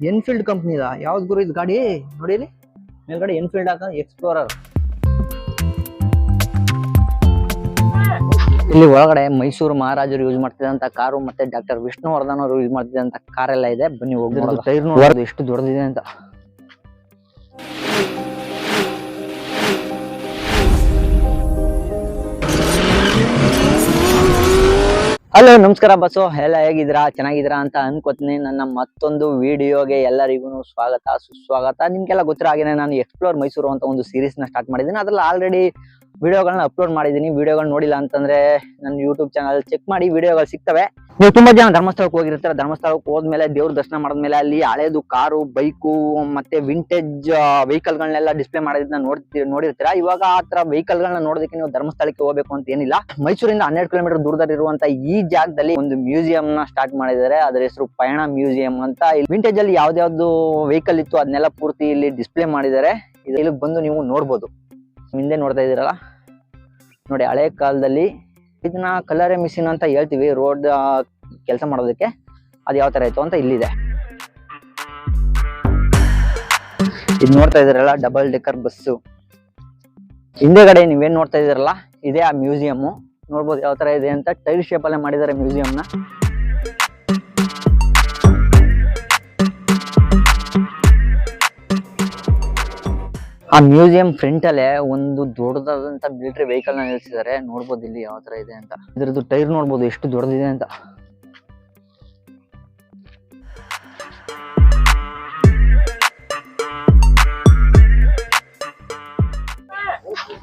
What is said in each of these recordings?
Enfield ಕಂಪ್ನಿದ ಯಾವ್ದು ಗುರು ಇದು ಗಾಡಿ? ನೋಡಿರಿ. ಮೇಲ್ಗಡೆ ಎನ್ಫೀಲ್ಡ್ ಹಾಕ ಎಕ್ಸ್ಪ್ಲೋರರ್ ಇಲ್ಲಿ ಒಳಗಡೆ ಮೈಸೂರು ಮಹಾರಾಜರು ಯೂಸ್ ಮಾಡ್ತಿದ್ದಂತ ಕಾರು ಮತ್ತೆ ಡಾಕ್ಟರ್ ವಿಷ್ಣುವರ್ಧನ್ ಅವರು ಯೂಸ್ ಮಾಡ್ತಿದ್ದಂತ ಕಾರ್ ಎಲ್ಲ ಇದೆ. ಬನ್ನಿ ಹೋಗಿ ಟೈರ್ ಎಷ್ಟು ದೊಡ್ಡದಿದೆ ಅಂತ. ಹಲೋ, ನಮಸ್ಕಾರ ಬಸ್ಸು ಎಲ್ಲ ಹೇಗಿದ್ದೀರಾ? ಚೆನ್ನಾಗಿದ್ದೀರಾ ಅಂತ ಅನ್ಕೋತೀನಿ ನನ್ನ ಮತ್ತೊಂದು ವಿಡಿಯೋಗೆ ಎಲ್ಲರಿಗೂ ಸ್ವಾಗತ, ಸುಸ್ವಾಗತ. ನಿಮ್ಗೆಲ್ಲ ಗೊತ್ತಿರೋ ನಾನು ಎಕ್ಸ್ಪ್ಲೋರ್ ಮೈಸೂರು ಅಂತ ಒಂದು ಸೀರೀಸ್ನ ಸ್ಟಾರ್ಟ್ ಮಾಡಿದ್ದೀನಿ. ಅದ್ರಲ್ಲಿ ಆಲ್ರೆಡಿ ವಿಡಿಯೋಗಳನ್ನ ಅಪ್ಲೋಡ್ ಮಾಡಿದ್ದೀನಿ. ವಿಡಿಯೋಗಳು ನೋಡಿಲ್ಲ ಅಂತಂದ್ರೆ ನನ್ನ ಯೂಟ್ಯೂಬ್ ಚಾನಲ್ ಚೆಕ್ ಮಾಡಿ ವಿಡಿಯೋಗಳು ಸಿಗ್ತವೆ. ನೀವು ತುಂಬಾ ಜನ ಧರ್ಮಸ್ಥಳಕ್ಕೆ ಹೋಗಿರ್ತಾರೆ, ಧರ್ಮಸ್ಥಳಕ್ಕೆ ಹೋದ್ಮೇಲೆ ದೇವ್ರ ದರ್ಶನ ಮಾಡಿದ್ಮೇಲೆ ಅಲ್ಲಿ ಹಳೇದು ಕಾರು, ಬೈಕು, ಮತ್ತೆ ವಿಂಟೇಜ್ ವೆಹಿಕಲ್ ಗಳನ್ನೆಲ್ಲ ಡಿಸ್ಪ್ಲೇ ಮಾಡೋದನ್ನ ನೋಡ್ತಿ, ನೋಡಿರ್ತೀರಾ? ಇವಾಗ ಆ ತರ ವೆಹಿಕಲ್ ಗಳನ್ನ ನೋಡೋದಕ್ಕೆ ನೀವು ಧರ್ಮಸ್ಥಳಕ್ಕೆ ಹೋಗ್ಬೇಕು ಅಂತ ಏನಿಲ್ಲ. ಮೈಸೂರಿಂದ ಹನ್ನೆರಡು ಕಿಲೋಮೀಟರ್ ದೂರದಲ್ಲಿ ಇರುವಂತ ಈ ಜಾಗದಲ್ಲಿ ಒಂದು ಮ್ಯೂಸಿಯಂ ನ ಸ್ಟಾರ್ಟ್ ಮಾಡಿದ್ದಾರೆ. ಅದರ ಹೆಸರು ಪಯಣ ಮ್ಯೂಸಿಯಂ ಅಂತ. ಇಲ್ಲಿ ವಿಂಟೇಜ್ ಅಲ್ಲಿ ಯಾವ್ದಾವ್ದು ವೆಹಿಕಲ್ ಇತ್ತು ಅದನ್ನೆಲ್ಲ ಪೂರ್ತಿ ಇಲ್ಲಿ ಡಿಸ್ಪ್ಲೇ ಮಾಡಿದ್ದಾರೆ. ಇಲ್ಲಿ ಬಂದು ನೀವು ನೋಡ್ಬೋದು. ಹಿಂದೆ ನೋಡ್ತಾ ಇದ್ದೀರಲ್ಲ? ನೋಡಿ ಹಳೆ ಕಾಲದಲ್ಲಿ ಇದನ್ನ ಕಲರ್ ಮಿಷಿನ್ ಅಂತ ಹೇಳ್ತೀವಿ ರೋಡ್ ಕೆಲಸ ಮಾಡೋದಕ್ಕೆ. ಅದು ಯಾವ ತರ ಇತ್ತು ಅಂತ ಇಲ್ಲಿದೆ. ಇದು ನೋಡ್ತಾ ಇದ್ದೀರಲ್ಲ ಡಬಲ್ ಡೆಕರ್ ಬಸ್ಸು ಹಿಂದೆಗಡೆ ನೀವೇನ್ ನೋಡ್ತಾ ಇದ್ದೀರಲ್ಲ, ಇದೇ ಆ ಮ್ಯೂಸಿಯಂ ನೋಡ್ಬೋದು ಯಾವ ತರ ಇದೆ ಅಂತ ಟೈಲ್ ಶೇಪ್ ಅಲ್ಲೇ ಮಾಡಿದ್ದಾರೆ ಮ್ಯೂಸಿಯಂ ಆ ಮ್ಯೂಸಿಯಂ ಫ್ರಂಟ್ ಅಲ್ಲೇ ಒಂದು ದೊಡ್ಡದಾದಂತ ಮಿಲಿಟರಿ ವೆಹಿಕಲ್ನ ನಿಲ್ಸಿದ್ದಾರೆ ನೋಡ್ಬೋದು ಇಲ್ಲಿ ಯಾವ ತರ ಇದೆ ಅಂತ. ಇದ್ರದ್ದು ಟೈರ್ ನೋಡ್ಬೋದು ಎಷ್ಟು ದೊಡ್ಡದಿದೆ ಅಂತ.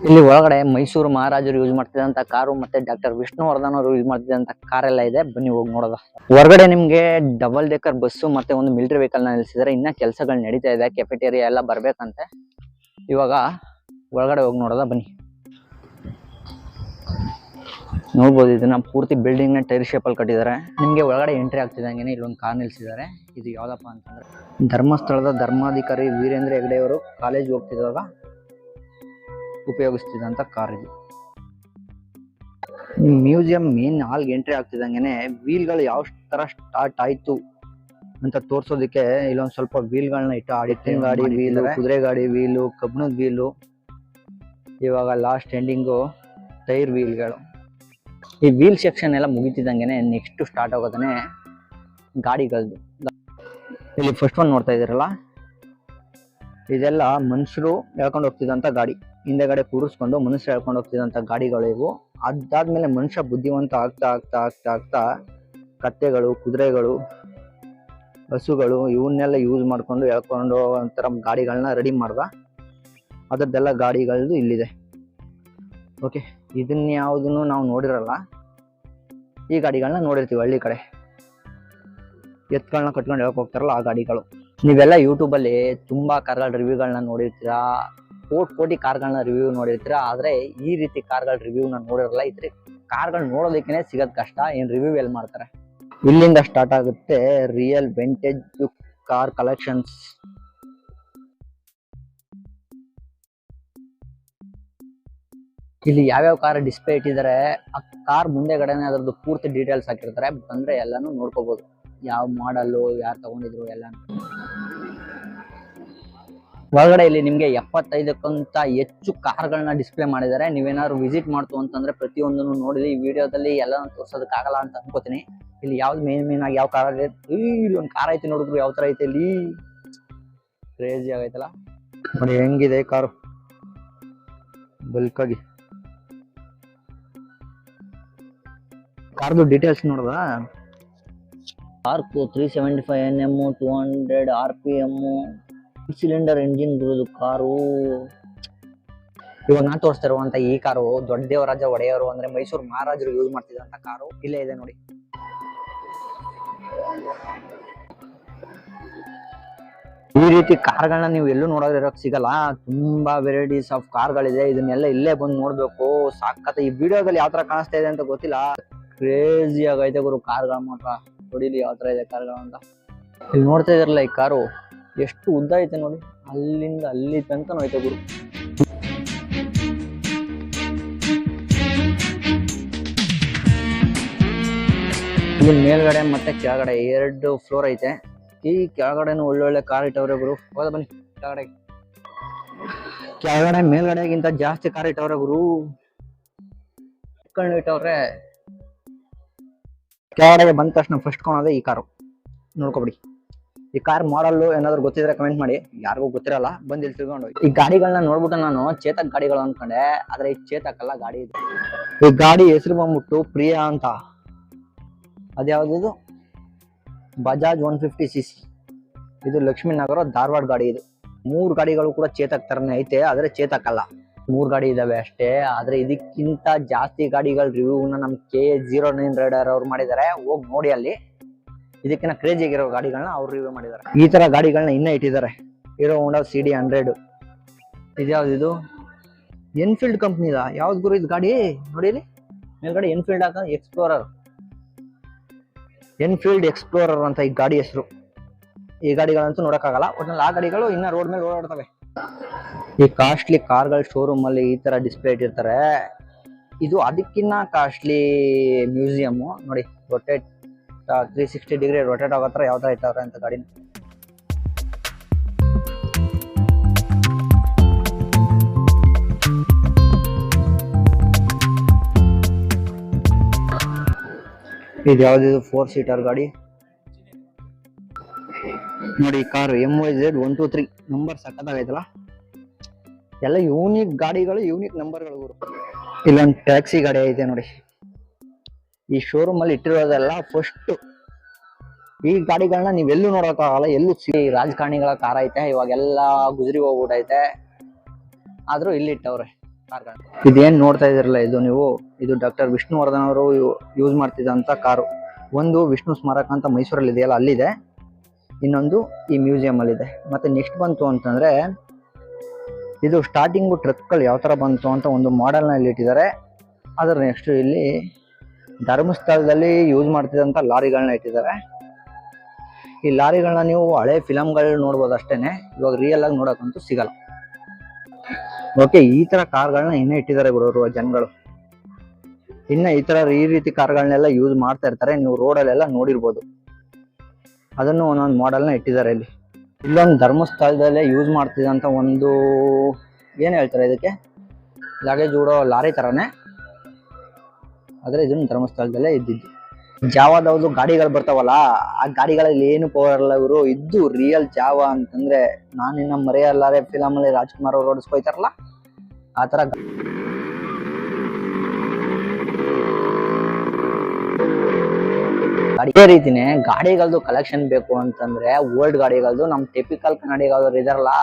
ಇಲ್ಲಿ ಒಳಗಡೆ ಮೈಸೂರು ಮಹಾರಾಜರು ಯೂಸ್ ಮಾಡ್ತಿದ್ದಂತ ಕಾರು ಮತ್ತೆ ಡಾಕ್ಟರ್ ವಿಷ್ಣುವರ್ಧನ್ ಅವರು ಯೂಸ್ ಮಾಡ್ತಿದ್ದಂತ ಕಾರ್ ಎಲ್ಲ ಇದೆ. ಬನ್ನಿ ಹೋಗಿ ನೋಡೋದ ಹೊರಗಡೆ ನಿಮ್ಗೆ ಡಬಲ್ ಡೆಕರ್ ಬಸ್ಸು ಮತ್ತೆ ಒಂದು ಮಿಲಿಟರಿ ವೆಹಿಕಲ್ನ ನಿಲ್ಸಿದ್ದಾರೆ ಇನ್ನ ಕೆಲಸಗಳು ನಡೀತಾ ಇದೆ. ಕೆಫೆಟೇರಿಯಾ ಎಲ್ಲ ಬರ್ಬೇಕಂತೆ. ಇವಾಗ ಒಳಗಡೆ ಹೋಗಿ ನೋಡೋದ? ಬನ್ನಿ. ನೋಡ್ಬೋದು, ಇದನ್ನ ಪೂರ್ತಿ ಬಿಲ್ಡಿಂಗ್ನ ಟೈರ್ ಶೇಪ್ ಅಲ್ಲಿ ಕಟ್ಟಿದ್ದಾರೆ. ನಿಮಗೆ ಒಳಗಡೆ ಎಂಟ್ರಿ ಆಗ್ತಿದ್ದಂಗೆ ಇಲ್ಲೊಂದು ಕಾರ್ ನಿಲ್ಸಿದ್ದಾರೆ. ಇದು ಯಾವುದಪ್ಪ ಅಂತಂದ್ರೆ ಧರ್ಮಸ್ಥಳದ ಧರ್ಮಾಧಿಕಾರಿ ವೀರೇಂದ್ರ ಹೆಗಡೆ ಅವರು ಕಾಲೇಜ್ ಹೋಗ್ತಿದ್ದಾಗ ಉಪಯೋಗಿಸ್ತಿದ್ದಂಥ ಕಾರ್ ಇದು. ಮ್ಯೂಸಿಯಂ ಮೇನ್ ಹಾಲ್ಗೆ ಎಂಟ್ರಿ ಆಗ್ತಿದ್ದಂಗೆ ವೀಲ್ಗಳು ಯಾವ ಥರ ಸ್ಟಾರ್ಟ್ ಆಯ್ತು ಅಂತ ತೋರ್ಸೋದಕ್ಕೆ ಇಲ್ಲೊಂದ್ ಸ್ವಲ್ಪ ವೀಲ್ ಗಳನ್ನ ಇಟ್ಟು ಆಡಿಟ್ಟಿನ ಗಾಡಿ ವೀಲು ಕುದುರೆ ಗಾಡಿ ವೀಲು ಕಬ್ಬಿಣದ ವೀಲು ಇವಾಗ ಲಾಸ್ಟ್ ಎಂಡಿಂಗು ಟೈರ್ ವೀಲ್ಗಳು. ಈ ವೀಲ್ ಸೆಕ್ಷನ್ ಎಲ್ಲ ಮುಗಿತಿದ್ದಂಗೆನೆ ನೆಕ್ಸ್ಟ್ ಸ್ಟಾರ್ಟ್ ಆಗೋದನೆ ಗಾಡಿಗಳದ್ದು ಇಲ್ಲಿ ಫಸ್ಟ್ ಒನ್ ನೋಡ್ತಾ ಇದೀರಲ್ಲ ಇದೆಲ್ಲ ಮನುಷ್ಯರು ಎಳ್ಕೊಂಡು ಹೋಗ್ತಿದ್ದಂತ ಗಾಡಿ. ಹಿಂದೆಗಡೆ ಕೂರಿಸ್ಕೊಂಡು ಮನುಷ್ಯರು ಎಳ್ಕೊಂಡು ಹೋಗ್ತಿದ್ದಂತ ಗಾಡಿಗಳು ಇವು. ಅದಾದ್ಮೇಲೆ ಮನುಷ್ಯ ಬುದ್ಧಿವಂತ ಆಗ್ತಾ ಆಗ್ತಾ ಆಗ್ತಾ ಆಗ್ತಾ ಕತ್ತೆಗಳು ಕುದುರೆಗಳು ಹಸುಗಳು ಇವನ್ನೆಲ್ಲ ಯೂಸ್ ಮಾಡ್ಕೊಂಡು ಎಳ್ಕೊಂಡು ಒಂಥರ ಗಾಡಿಗಳನ್ನ ರೆಡಿ ಮಾಡ್ದ. ಅದರದ್ದೆಲ್ಲ ಗಾಡಿಗಳದ್ದು ಇಲ್ಲಿದೆ. ಓಕೆ ಇದನ್ನ ಯಾವುದನ್ನು ನಾವು ನೋಡಿರಲ್ಲ, ಈ ಗಾಡಿಗಳನ್ನ ನೋಡಿರ್ತೀವಿ ಹಳ್ಳಿ ಕಡೆ. ಎತ್ಗಳನ್ನ ಕಟ್ಕೊಂಡು ಹೇಳಕ್ ಹೋಗ್ತಾರಲ್ಲ ಆ ಗಾಡಿಗಳು. ನೀವೆಲ್ಲ ಯೂಟ್ಯೂಬಲ್ಲಿ ತುಂಬ ಕಾರ್ಗಳ ರಿವ್ಯೂಗಳನ್ನ ನೋಡಿರ್ತೀರಾ? ಕೋಟಿ ಕೋಟಿ ಕಾರ್ಗಳನ್ನ ರಿವ್ಯೂ ನೋಡಿರ್ತೀರಾ? ಆದರೆ ಈ ರೀತಿ ಕಾರ್ಗಳ ರಿವ್ಯೂನ ನೋಡಿರಲ್ಲ. ಇದ್ರೆ ಕಾರ್ಗಳು ನೋಡೋದಕ್ಕೆ ಸಿಗೋದು ಕಷ್ಟ. ಏನು ರಿವ್ಯೂ ಎಲ್ಲಿ ಮಾಡ್ತಾರೆ? ಇಲ್ಲಿಂದ ಸ್ಟಾರ್ಟ್ ಆಗುತ್ತೆ ರಿಯಲ್ ವಿಂಟೇಜ್ ಕಾರ್ ಕಲೆಕ್ಷನ್ಸ್ ಇಲ್ಲಿ ಯಾವ್ಯಾವ ಕಾರ್ ಡಿಸ್ಪ್ಲೇ ಇಟ್ಟಿದ್ದಾರೆ, ಆ ಕಾರ್ ಮುಂದೆಗಡೆನೆ ಅದ್ರದ್ದು ಪೂರ್ತಿ ಡೀಟೇಲ್ಸ್ ಹಾಕಿರ್ತಾರೆ, ಬಂದ್ರೆ ಎಲ್ಲಾನು ನೋಡ್ಕೋಬಹುದು ಯಾವ ಮಾಡಲ್ಲು ಯಾರು ತಗೊಂಡಿದ್ರು ಎಲ್ಲಾನು ಒಳಗಡೆ ಇಲ್ಲಿ ನಿಮ್ಗೆ ಎಪ್ಪತ್ತೈದಕ್ಕಿಂತ ಹೆಚ್ಚು ಕಾರ್ಗಳನ್ನ ಡಿಸ್ಪ್ಲೇ ಮಾಡಿದ್ದಾರೆ. ನೀವೇನಾದ್ರು ವಿಸಿಟ್ ಮಾಡ್ತು ಅಂತಂದ್ರೆ ಪ್ರತಿಯೊಂದನ್ನು ನೋಡಿದ್ರೆ ಈ ವಿಡಿಯೋದಲ್ಲಿ ಎಲ್ಲ ತೋರ್ಸೋದಕ್ಕೆ ಆಗಲ್ಲ ಅಂತ ಅನ್ಕೋತೀನಿ. ಇಲ್ಲಿ ಯಾವ್ದು ಮೇನ್ ಮೇನ್ ಆಗಿ ಯಾವ ಕಾರ್ ಇದೆ ಒಂದು ಕಾರ್ ಐತಿ ನೋಡಿದ್ರು ಯಾವ ತರ ಐತೆ ಇಲ್ಲಿ? ಕ್ರೇಜಿ ಆಗೈತಲ್ಲ. ನೋಡಿ, ಹೆಂಗಿದೆ ಕಾರು? ಬಲ್ಕ್ ಆಗಿ. ಕಾರ್ದು ಡೀಟೇಲ್ಸ್ ನೋಡ್ದ? Arc three seventy five N M two hundred R P M cylinder engine ಇರೋದು ಕಾರು. ಇವಾಗ ನಾ ತೋರಿಸ್ತಾ ಇರುವಂತ ಈ ಕಾರು ದೊಡ್ಡ ದೇವರಾಜ ಒಡೆಯವರು ಅಂದ್ರೆ ಮೈಸೂರು ಮಹಾರಾಜರು ಯೂಸ್ ಮಾಡ್ತಿದ್ದಂತ ಕಾರು. ಇಲ್ಲೇ ಇದೆ ನೋಡಿ. ಈ ರೀತಿ ಕಾರ್ಗಳನ್ನ ನೀವು ಎಲ್ಲೂ ನೋಡೋದಿರೋಕ್ ಸಿಗಲ್ಲ. ತುಂಬಾ ವೆರೈಟೀಸ್ ಆಫ್ ಕಾರ್ಗಳಿದೆ. ಇದನ್ನೆಲ್ಲ ಇಲ್ಲೇ ಬಂದು ನೋಡ್ಬೇಕು. ಸಾಕತ್ತ ಈ ವಿಡಿಯೋದಲ್ಲಿ ಯಾವ ತರ ಕಾಣಿಸ್ತಾ ಇದೆ ಅಂತ ಗೊತ್ತಿಲ್ಲ. ಕ್ರೇಜಿ ಆಗೈತೆ ಗುರು, ಕಾರ್ಗಳು ಮಾತ್ರ. ಹೊಡಿಲಿ ಯಾವ ತರ ಇದೆ ಕಾರ್ಗಳು ಅಂತ. ಇಲ್ಲಿ ನೋಡ್ತಾ ಇದಾರಲ್ಲ ಈ ಕಾರು. ಎಷ್ಟು ಉದ್ದ ಐತೆ ನೋಡಿ. ಅಲ್ಲಿಂದ ಅಲ್ಲಿ ತನಕ ಐತೆ ಗುರು. ಇಲ್ಲಿ ಮೇಲ್ಗಡೆ ಮತ್ತೆ ಕೆಳಗಡೆ ಎರಡು ಫ್ಲೋರ್ ಐತೆ. ಈ ಕೆಳಗಡೆನು ಒಳ್ಳೊಳ್ಳೆ ಕಾರ್ ಇಟ್ಟವ್ರೆ ಗುರು. ಹೋದ ಬನ್ನಿ. ಕೆಳಗಡೆ. ಕೆಳಗಡೆ ಮೇಲ್ಗಡೆಗಿಂತ ಜಾಸ್ತಿ ಕಾರ್ ಇಟ್ಟವ್ರೆ ಗುರು. ಕಣ್ಣು ಇಟ್ಟವ್ರೆ. ಕೆಳಗಡೆ ಬಂದ ತಕ್ಷಣ ಫಸ್ಟ್ ಕಾಣೋದೇ ಈ ಕಾರು ನೋಡ್ಕೊಬಿಡಿ. ಈ ಕಾರ್ ಮಾಡಲ್ ಏನಾದ್ರು ಗೊತ್ತಿದ್ರೆ ಕಮೆಂಟ್ ಮಾಡಿ. ಯಾರಿಗೂ ಗೊತ್ತಿರಲ್ಲ, ಬಂದ್ ಇಲ್ಲಿ ತಿಳ್ಕೊಂಡು. ಈ ಗಾಡಿಗಳನ್ನ ನೋಡ್ಬಿಟ್ಟು ನಾನು ಚೇತಕ್ ಗಾಡಿಗಳು ಅನ್ಕೊಂಡೆ, ಆದ್ರೆ ಈ ಚೇತಕ್ ಅಲ್ಲ ಗಾಡಿ ಇದು. ಈ ಗಾಡಿ ಹೆಸರು ಬಂದ್ಬಿಟ್ಟು ಪ್ರಿಯಾ ಅಂತ. ಅದ್ಯಾವ್ದು Bajaj one fifty C C ಇದು ಲಕ್ಷ್ಮೀನಗರ ಧಾರವಾಡ ಗಾಡಿ ಇದು. ಮೂರು ಗಾಡಿಗಳು ಕೂಡ ಚೇತಕ್ ತರನೇ ಐತೆ, ಆದ್ರೆ ಚೇತಕ್ ಅಲ್ಲ ಮೂರು ಗಾಡಿ ಇದಾವೆ ಅಷ್ಟೇ, ಆದ್ರೆ ಇದಕ್ಕಿಂತ ಜಾಸ್ತಿ ಗಾಡಿಗಳ ರಿವ್ಯೂನ ನಮ್ ಕೆ ಜೀರೋ ನೈನ್ ರೈಡರ್ ಅವ್ರು ಮಾಡಿದ್ದಾರೆ ಹೋಗಿ ನೋಡಿ ಅಲ್ಲಿ. ಇದಕ್ಕಿಂತ ಕ್ರೇಜಿ ಆಗಿರೋ ಗಾಡಿಗಳನ್ನ ಅವ್ರು ರಿವ್ಯೂ ಮಾಡಿದ್ದಾರೆ. ಈ ತರ ಗಾಡಿಗಳನ್ನ ಇನ್ನ ಇಟ್ಟಿದ್ದಾರೆ. Hero Honda C D hundred ಇದ್ಯಾವ್ದು ಇದು ಎನ್ಫೀಲ್ಡ್ ಕಂಪ್ನಿದ ಯಾವ್ದು ಗುರು ಇದು ಗಾಡಿ? ನೋಡಿರಿ ಮೇಲ್ಗಡೆ ಎನ್ಫೀಲ್ಡ್ ಹಾಕ ಎಕ್ಸ್ಪ್ಲೋರರ್ ಎನ್ಫೀಲ್ಡ್ ಎಕ್ಸ್ಪ್ಲೋರರ್ ಅಂತ ಈ ಗಾಡಿ ಹೆಸರು. ಈ ಗಾಡಿಗಳಂತೂ ನೋಡೋಕ್ಕಾಗಲ್ಲ. ಒಟ್ನಲ್ಲಿ ಆ ಗಾಡಿಗಳು ಇನ್ನ ರೋಡ್ ಮೇಲೆ ಓಡಾಡ್ತವೆ. ಈ ಕಾಸ್ಟ್ಲಿ ಕಾರ್ಗಳ ಶೋರೂಮ್ ಅಲ್ಲಿ ಈ ತರ ಡಿಸ್ಪ್ಲೇ ಇಟ್ಟಿರ್ತಾರೆ. ಇದು ಅದಕ್ಕಿನ್ನ ಕಾಸ್ಟ್ಲಿ ಮ್ಯೂಸಿಯಂ ನೋಡಿ rotate three sixty degree rotate ಆಗೋ ಥರ ಯಾವ ಥರ ಇಟ್ಟವ್ರೆ ಅಂತ ಗಾಡಿನ. ಇದು ಯಾವ್ದಿದು ಫೋರ್ ಸೀಟರ್ ಗಾಡಿ? ನೋಡಿ car M Y Z one two three number ಸಕ್ಕತ್ತಾಗೈತಲ್ಲ ಎಲ್ಲ ಯೂನಿಕ್ ಗಾಡಿಗಳು ಯೂನಿಕ್ ನಂಬರ್ಗಳು ಇಲ್ಲೊಂದು ಟ್ಯಾಕ್ಸಿ ಗಾಡಿ ಐತೆ ನೋಡಿ. ಈ ಶೋರೂಮ್ ಅಲ್ಲಿ ಇಟ್ಟಿರೋದೆಲ್ಲ ಫಸ್ಟ್ ಈ ಗಾಡಿಗಳನ್ನ ನೀವೆಲ್ಲೂ ನೋಡೋಕ್ಕಾಗಲ್ಲ ಎಲ್ಲೂ ಸಿ ರಾಜಕಾರಣಿಗಳ ಕಾರ್ ಐತೆ, ಇವಾಗೆಲ್ಲ ಗುಜರಿ ಹೋಗ್ಬಿಟ್ಟೈತೆ ಆದ್ರೂ ಇಲ್ಲಿ ಇಟ್ಟವ್ರೆ ಕಾರ್ಗಳು ಇದೇನ್ ನೋಡ್ತಾ ಇದಿರಲ್ಲ ಇದು ನೀವು? ಇದು ಡಾಕ್ಟರ್ ವಿಷ್ಣುವರ್ಧನ್ ಅವರು ಯೂಸ್ ಮಾಡ್ತಿದ್ದಂತ ಕಾರು. ಒಂದು ವಿಷ್ಣು ಸ್ಮಾರಕ ಅಂತ ಮೈಸೂರಲ್ಲಿ ಇದೆಯಲ್ಲ, ಅಲ್ಲಿದೆ. ಇನ್ನೊಂದು ಈ ಮ್ಯೂಸಿಯಂ ಅಲ್ಲಿ ಇದೆ ಮತ್ತೆ ನೆಕ್ಸ್ಟ್ ಬಂತು ಅಂತಂದ್ರೆ, ಇದು ಸ್ಟಾರ್ಟಿಂಗು ಟ್ರಕ್ಗಳು ಯಾವ ತರ ಬಂತು ಅಂತ ಒಂದು ಮಾಡೆಲ್ನ ಇಲ್ಲಿ ಇಟ್ಟಿದ್ದಾರೆ. ಅದ್ರ ನೆಕ್ಸ್ಟ್ ಇಲ್ಲಿ ಧರ್ಮಸ್ಥಳದಲ್ಲಿ ಯೂಸ್ ಮಾಡ್ತಿದ್ದಂಥ ಲಾರಿಗಳನ್ನ ಇಟ್ಟಿದ್ದಾರೆ ಈ ಲಾರಿಗಳನ್ನ ನೀವು ಹಳೆ ಫಿಲಮ್ಗಳು ನೋಡ್ಬೋದು ಅಷ್ಟೇನೆ. ಇವಾಗ ರಿಯಲ್ ಆಗಿ ನೋಡಕ್ಕಂತೂ ಸಿಗಲ್ಲ. ಓಕೆ ಈ ತರ ಕಾರ್ಗಳನ್ನ ಇನ್ನೂ ಇಟ್ಟಿದ್ದಾರೆ ಬಿಡೋರು ಜನಗಳು. ಇನ್ನು ಈ ತರ ಈ ರೀತಿ ಕಾರ್ಗಳನ್ನೆಲ್ಲ ಯೂಸ್ ಮಾಡ್ತಾ ಇರ್ತಾರೆ. ನೀವು ರೋಡಲ್ಲೆಲ್ಲ ನೋಡಿರ್ಬೋದು. ಅದನ್ನು ಒಂದೊಂದು ಮಾಡೆಲ್ನ ಇಟ್ಟಿದ್ದಾರೆ ಇಲ್ಲಿ. ಇಲ್ಲೊಂದು ಧರ್ಮಸ್ಥಳದಲ್ಲೇ ಯೂಸ್ ಮಾಡ್ತಿದ್ದಂಥ ಒಂದು, ಏನು ಹೇಳ್ತಾರೆ ಇದಕ್ಕೆ? ಲಗೇಜ್ ಹೂಡೋ ಲಾರಿ ಥರನೇ ಆದರೆ ಇದನ್ನು ಧರ್ಮಸ್ಥಳದಲ್ಲೇ ಇದ್ದಿದ್ದು. ಜಾವಾದವ್ದು ಗಾಡಿಗಳು ಬರ್ತಾವಲ್ಲ, ಆ ಗಾಡಿಗಳಲ್ಲಿ ಏನು ಪವರ್ ಅಲ್ಲ ಇವರು. ಇದ್ದು ರಿಯಲ್ ಜಾವ ಅಂತಂದ್ರೆ ನಾನು ಇನ್ನ ಮರೆಯಲ್ಲಾರೆ ಫಿಲಮ್ ಅಲ್ಲಿ ರಾಜ್ಕುಮಾರ್ ಅವ್ರು ಓಡಿಸ್ಕೊಯ್ತಾರಲ್ಲ, ಆ ತರ ಇದೇ ರೀತಿನೇ ಗಾಡಿಗಳದ್ದು ಕಲೆಕ್ಷನ್ ಬೇಕು ಅಂತಂದ್ರೆ ಓಲ್ಡ್ ಗಾಡಿಗಳದ್ದು ನಮ್ ಟಿಪಿಕಲ್ ಕನ್ನಡಿಗವ್ರು ಇದಾರಲ್ಲ,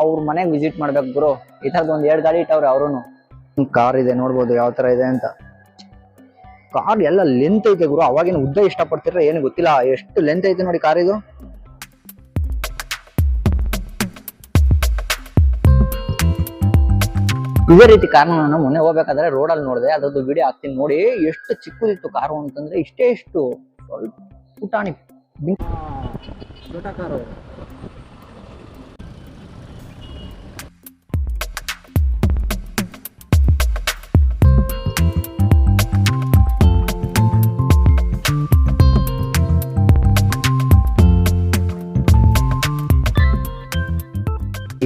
ಅವ್ರ ಮನೆಗೆ ವಿಸಿಟ್ ಮಾಡ್ಬೇಕು ಗುರು. ಈ ತರದ್ ಒಂದ್ ಎರಡು ಗಾಡಿ ಇಟ್ಟವ್ರೆ ಅವ್ರುನು. ಕಾರ್ ಇದೆ, ನೋಡ್ಬೋದು ಯಾವ ತರ ಇದೆ ಅಂತ. ಕಾರ್ ಎಲ್ಲ ಲೆಂತ್ ಐತೆ ಗುರು. ಅವಾಗಿನ ಉದ್ದ ಇಷ್ಟಪಡ್ತಿರ ಏನು ಗೊತ್ತಿಲ್ಲ. ಎಷ್ಟು ಲೆಂತ್ ಐತೆ ನೋಡಿ ಕಾರ್ ಇದು? ಇದೇ ರೀತಿ ಕಾರ್ ನಾನು ಮೊನ್ನೆ ಹೋಗ್ಬೇಕಾದ್ರೆ ರೋಡಲ್ಲಿ ನೋಡಿದೆ. ಅದ್ರದ್ದು ವಿಡಿಯೋ ಹಾಕ್ತೀನಿ ನೋಡಿ. ಎಷ್ಟು ಚಿಕ್ಕದಿತ್ತು ಕಾರು ಅಂತಂದ್ರೆ ಇಷ್ಟೇ ಇಷ್ಟು. ಪುಟಾಣಿ. ಕಾರು.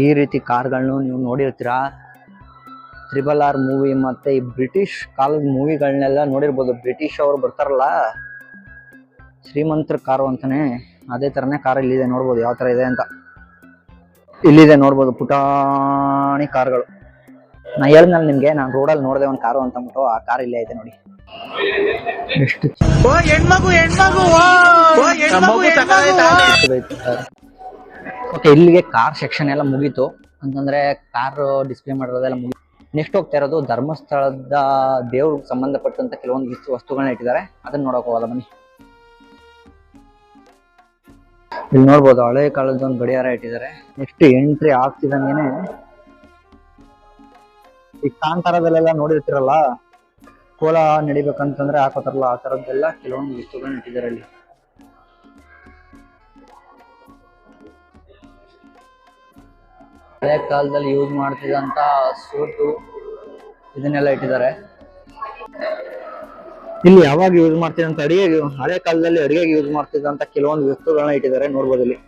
ಈ ರೀತಿ ಕಾರ್ಗಳನ್ನು ನೀವು ನೋಡಿರ್ತೀರಾ? ತ್ರಿಬಲ್ ಆರ್ ಮೂವಿ ಮತ್ತೆ ಈ ಬ್ರಿಟಿಷ್ ಕಾಲದ ಮೂವಿಗಳನ್ನೆಲ್ಲ ನೋಡಿರ್ಬೋದು. ಬ್ರಿಟಿಷ್ ಅವರು ಬರ್ತಾರಲ್ಲ? ಶ್ರೀಮಂತರ ಕಾರು ಅಂತಲೇ ಅದೇ ತರನೇ ಕಾರ್ ಇಲ್ಲಿದೆ ನೋಡ್ಬೋದು. ಯಾವ ತರ ಇದೆ ಅಂತ. ಇಲ್ಲಿದೆ ನೋಡ್ಬೋದು ಪುಟಾಣಿ ಕಾರ್ಗಳು. ನಾ ಹೇಳಿದ್ನಲ್ಲ ನಿಮಗೆ ನಾನು ರೋಡಲ್ಲಿ ನೋಡಿದೆ ಒಂದು ಕಾರು ಅಂತ ಅಂದ್ಬಿಟ್ಟು ಆ ಕಾರ್ ಇಲ್ಲೇ ಐತೆ ನೋಡಿ. ಎಷ್ಟು ಓಕೆ, ಇಲ್ಲಿಗೆ ಕಾರ್ ಸೆಕ್ಷನ್ ಎಲ್ಲ ಮುಗೀತು. ಅಂತಂದ್ರೆ ಕಾರ್ ಡಿಸ್ಪ್ಲೇ ಮಾಡಿರೋದೆಲ್ಲ ಮುಗಿ ನೆಕ್ಸ್ಟ್ ಹೋಗ್ತಾ ಇರೋದು ಧರ್ಮಸ್ಥಳದ ದೇವ್ರಿಗೆ ಸಂಬಂಧಪಟ್ಟಂತ ಕೆಲವೊಂದು ವಸ್ತುಗಳನ್ನ ಇಟ್ಟಿದ್ದಾರೆ. ಅದನ್ನ ನೋಡಕ್ ಹೋಗೋದ ಬನ್ನಿ. ಇಲ್ಲಿ ನೋಡ್ಬೋದು ಹಳೆ ಕಾಲದ ಒಂದು ಗಡಿಯಾರ ಇಟ್ಟಿದ್ದಾರೆ. ನೆಕ್ಸ್ಟ್ ಎಂಟ್ರಿ ಆಗ್ತಿದಂಗೆನೆ ಈ ಕಾಂತಾರದಲ್ಲೆಲ್ಲ ನೋಡಿರ್ತಿರಲ್ಲ? ಕೋಲ ನಡಿಬೇಕಂತಂದ್ರೆ ಹಾಕೋತಾರಲ್ಲ ಆ ತರದ್ದೆಲ್ಲ ಕೆಲವೊಂದು ವಸ್ತುಗಳನ್ನ ಇಟ್ಟಿದ್ದಾರೆ ಇಲ್ಲಿ ಹಳೆ ಕಾಲದಲ್ಲಿ ಯೂಸ್ ಮಾಡ್ತಿದಂತ ಸೂಟು ಇದನ್ನೆಲ್ಲ ಇಟ್ಟಿದ್ದಾರೆ. ಇಲ್ಲಿ ಯಾವಾಗ ಯೂಸ್ ಮಾಡ್ತಿದಂತ ಅಡಿಗೆ ಹಳೆ ಕಾಲದಲ್ಲಿ ಅಡಿಗೆಗೆ ಯೂಸ್ ಮಾಡ್ತಿದ್ದಂತ ಕೆಲವೊಂದು ವಸ್ತುಗಳನ್ನ ಇಟ್ಟಿದ್ದಾರೆ ನೋಡಬಹುದು ಇಲ್ಲಿ.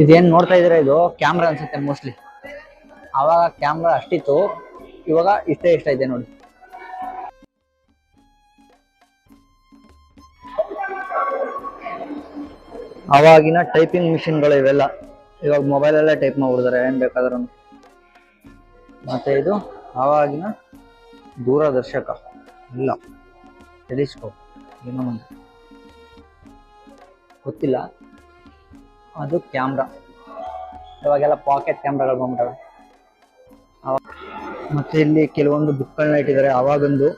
ಇದೇನ್ ನೋಡ್ತಾ ಇದ್ರೆ ಇದು? ಕ್ಯಾಮ್ರಾ ಅನ್ಸುತ್ತೆ ಮೋಸ್ಟ್ಲಿ ಅವಾಗ ಕ್ಯಾಮ್ರಾ ಅಷ್ಟಿತ್ತು. ಇವಾಗ ಇಷ್ಟೇ ಇಷ್ಟ ಇದೆ ನೋಡಿ. ಅವಾಗಿನ ಟೈಪಿಂಗ್ ಮಿಷಿನ್ಗಳು ಇವೆಲ್ಲ. ಇವಾಗ ಮೊಬೈಲ್ ಅಲ್ಲೇ ಟೈಪ್ ಮಾಡ್ಬಿಡ್ತಾರೆ ಏನ್ ಬೇಕಾದ್ರೂ ಮತ್ತೆ ಇದು? ಅವಾಗಿನ ದೂರದರ್ಶಕ. ಇಲ್ಲ. ಟೆಲಿಸ್ಕೋಪ್ ಏನೋ ಒಂದು. ಗೊತ್ತಿಲ್ಲ. ಅದು ಕ್ಯಾಮ್ರಾ. ಇವಾಗೆಲ್ಲ ಪಾಕೆಟ್ ಕ್ಯಾಮ್ರಾಗಳು ಬಂದ್ಬಿಟ್ಟವೆ ಮತ್ತೆ ಇಲ್ಲಿ ಕೆಲವೊಂದು ಬುಕ್ಗಳನ್ನ ಇಟ್ಟಿದ್ದಾರೆ. ಅವಾಗೊಂದು,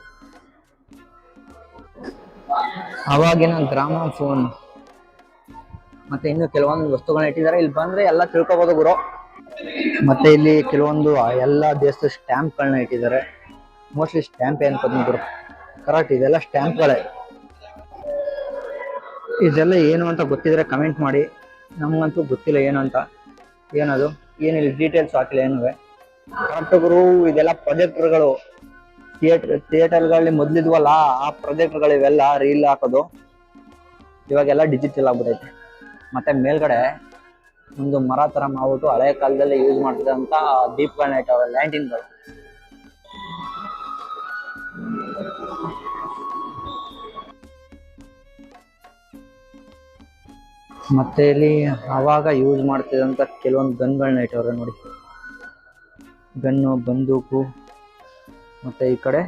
ಅವಾಗಿನ ಗ್ರಾಮ ಫೋನ್ ಮತ್ತೆ ಇನ್ನು ಕೆಲವೊಂದು ವಸ್ತುಗಳನ್ನ ಇಟ್ಟಿದ್ದಾರೆ. ಇಲ್ಲಿ ಬಂದ್ರೆ ಎಲ್ಲ ತಿಳ್ಕೊಬೋದು ಗುರು. ಮತ್ತೆ ಇಲ್ಲಿ ಕೆಲವೊಂದು ಎಲ್ಲ ದೇಶದ ಸ್ಟ್ಯಾಂಪ್ಗಳನ್ನ ಇಟ್ಟಿದ್ದಾರೆ. ಮೋಸ್ಟ್ಲಿ ಸ್ಟ್ಯಾಂಪ್ ಏನ್ ಗುರು? ಕರೆಕ್ಟ್ ಇದೆಲ್ಲ ಸ್ಟ್ಯಾಂಪ್ಗಳೇ ಇದೆಲ್ಲ ಏನು ಅಂತ ಗೊತ್ತಿದ್ರೆ ಕಮೆಂಟ್ ಮಾಡಿ. ನಮ್ಗಂತೂ ಗೊತ್ತಿಲ್ಲ ಏನು ಅಂತ. ಏನದು? ಏನಿಲ್ಲ ಡೀಟೇಲ್ಸ್ ಹಾಕಿಲ್ಲ ಏನುವೆ. ಕರೆಕ್ಟ್ ಗುರು ಇದೆಲ್ಲ ಪ್ರೊಜೆಕ್ಟರ್ಗಳು ಥಿಯೇಟರ್ ಥಿಯೇಟರ್ಗಳಲ್ಲಿ ಮೊದಲಿದ್ವಲ್ಲ, ಆ ಪ್ರೊಜೆಕ್ಟರ್ಗಳು ಇವೆಲ್ಲ ರೀಲ್ ಹಾಕೋದು. ಇವಾಗೆಲ್ಲ ಡಿಜಿಟಲ್ ಆಗ್ಬಿಟ್ಟೈತೆ ಮತ್ತೆ ಮೇಲ್ಗಡೆ ಒಂದು ಮರ ತರ ಮಾಡ್ಬಿಟ್ಟು ಹಳೆ ಕಾಲದಲ್ಲಿ ಯೂಸ್ ಮಾಡ್ತಿದ್ದಂತ ದೀಪಗಳನ್ನ ಇಟ್ಟವ್ರೆ ಲ್ಯಾಂಟಿನ್ಗಳು ಮತ್ತೆ ಇಲ್ಲಿ ಅವಾಗ ಯೂಸ್ ಮಾಡ್ತಿದ್ದಂತ ಕೆಲವೊಂದು ಗನ್ಗಳನ್ನ ಇಟ್ಟವ್ರೆ ನೋಡಿ. ಗನ್ನು, ಬಂದೂಕು, ಮತ್ತೆ ಈ ಕಡೆ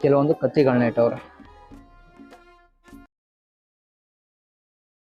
ಕೆಲವೊಂದು ಕತ್ತಿಗಳನ್ನ ಇಟ್ಟವ್ರೆ.